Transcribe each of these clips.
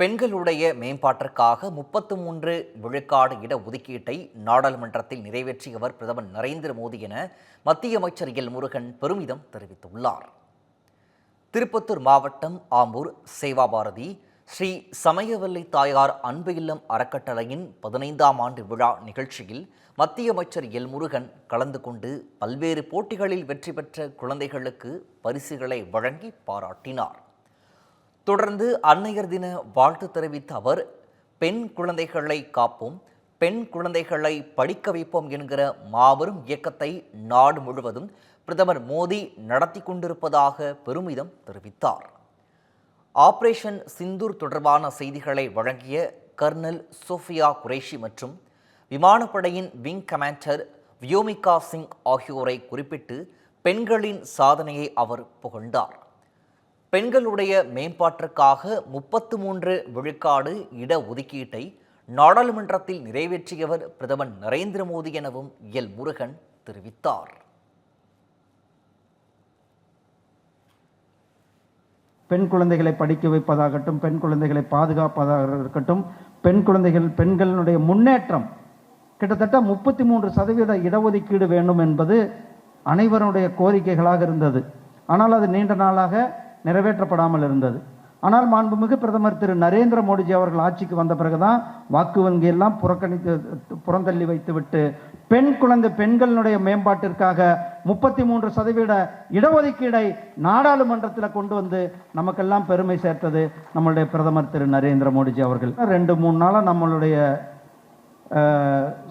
பெண்களுடைய மேம்பாட்டிற்காக முப்பத்து மூன்று விழுக்காடு இட ஒதுக்கீட்டை நாடாளுமன்றத்தில் நிறைவேற்றியவர் பிரதமர் நரேந்திர மோடி என மத்திய அமைச்சர் எல் முருகன் பெருமிதம் தெரிவித்துள்ளார். திருப்பத்தூர் மாவட்டம் ஆம்பூர் சேவாபாரதி ஸ்ரீ சமயவல்லி தாயார் அன்பு இல்லம் அறக்கட்டளையின் பதினைந்தாம் ஆண்டு விழா நிகழ்ச்சியில் மத்திய அமைச்சர் எல் முருகன் கலந்து கொண்டு பல்வேறு போட்டிகளில் வெற்றி பெற்ற குழந்தைகளுக்கு பரிசுகளை வழங்கி பாராட்டினார். தொடர்ந்து அன்னையர் தின வாழ்த்து தெரிவித்த அவர் பெண் குழந்தைகளை காப்போம் பெண் குழந்தைகளை படிக்க வைப்போம் என்கிற மாபெரும் இயக்கத்தை நாடு முழுவதும் பிரதமர் மோடி நடத்தி கொண்டிருப்பதாக பெருமிதம் தெரிவித்தார். ஆபரேஷன் சிந்தூர் தொடர்பான செய்திகளை வழங்கிய கர்னல் சோஃபியா குரேஷி மற்றும் விமானப்படையின் விங் கமாண்டர் வியோமிகா சிங் ஆகியோரை குறிப்பிட்டு பெண்களின் சாதனையை அவர் புகழ்ந்தார். பெண்களுடைய மேம்பாட்டிற்காக முப்பத்து மூன்று விழுக்காடு இட ஒதுக்கீட்டை நாடாளுமன்றத்தில் நிறைவேற்றியவர் பிரதமர் நரேந்திர மோடி எனவும் எல். முருகன் தெரிவித்தார். பெண் குழந்தைகளை படிக்க வைப்பதாகட்டும் பெண் குழந்தைகளை பாதுகாப்பதாக இருக்கட்டும் பெண் குழந்தைகள் பெண்களுடைய முன்னேற்றம் கிட்டத்தட்ட முப்பத்தி மூன்று சதவீத இடஒதுக்கீடு வேண்டும் என்பது அனைவருடைய கோரிக்கைகளாக இருந்தது. ஆனால் அது நீண்ட நாளாக நிறைவேற்றப்படாமல் இருந்தது. ஆனால் மாண்புமிகு பிரதமர் திரு நரேந்திர மோடிஜி அவர்கள் ஆட்சிக்கு வந்த பிறகுதான் வாக்கு வங்கி எல்லாம் புறக்கணித்து புறந்தள்ளி வைத்துவிட்டு பெண் குழந்தை பெண்களுடைய மேம்பாட்டிற்காக முப்பத்தி மூன்று சதவீத இடஒதுக்கீடை நாடாளுமன்றத்தில் கொண்டு வந்து நமக்கெல்லாம் பெருமை சேர்த்தது நம்மளுடைய பிரதமர் திரு நரேந்திர மோடிஜி அவர்கள். ரெண்டு மூணு நாளாக நம்மளுடைய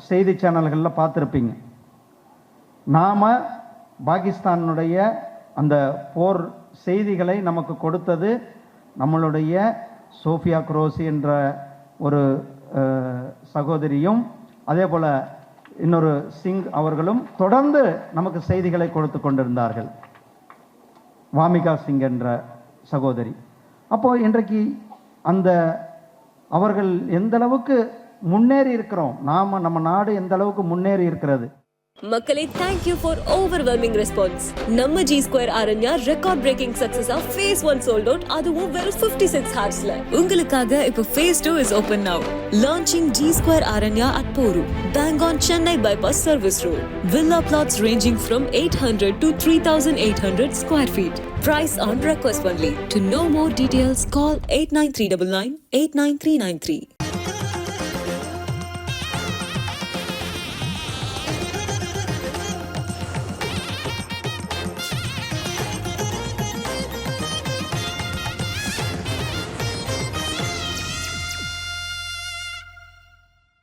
செய்தி சேனல்களில் பார்த்துருப்பீங்க. நாம பாகிஸ்தானுடைய அந்த போர் செய்திகளை நமக்கு கொடுத்தது நம்மளுடைய சோஃபியா குரோசி என்ற ஒரு சகோதரியும் அதே போல் இன்னொரு சிங் அவர்களும் தொடர்ந்து நமக்கு செய்திகளை கொடுத்து கொண்டிருந்தார்கள். வாமிகா சிங் என்ற சகோதரி. அப்போ இன்றைக்கு அந்த அவர்கள் எந்த அளவுக்கு முன்னேறி இருக்கிறோம் நாம் நம்ம நாடு எந்த அளவுக்கு முன்னேறி இருக்கிறது மக்களே thank you for overwhelming response நம்ம G square Aranya record breaking சக்சஸா phase one sold out அதுவும் வெறும் 56 சிக்ஸ் ஹார்ஸ்ல உங்களுக்காக இப்போ phase two is open now launching G square Aranya at Porur bank on Chennai bypass service road villa plots ranging from eight hundred to three thousand eight hundred square feet price on request only to know more details call eight nine three double nine eight nine three nine three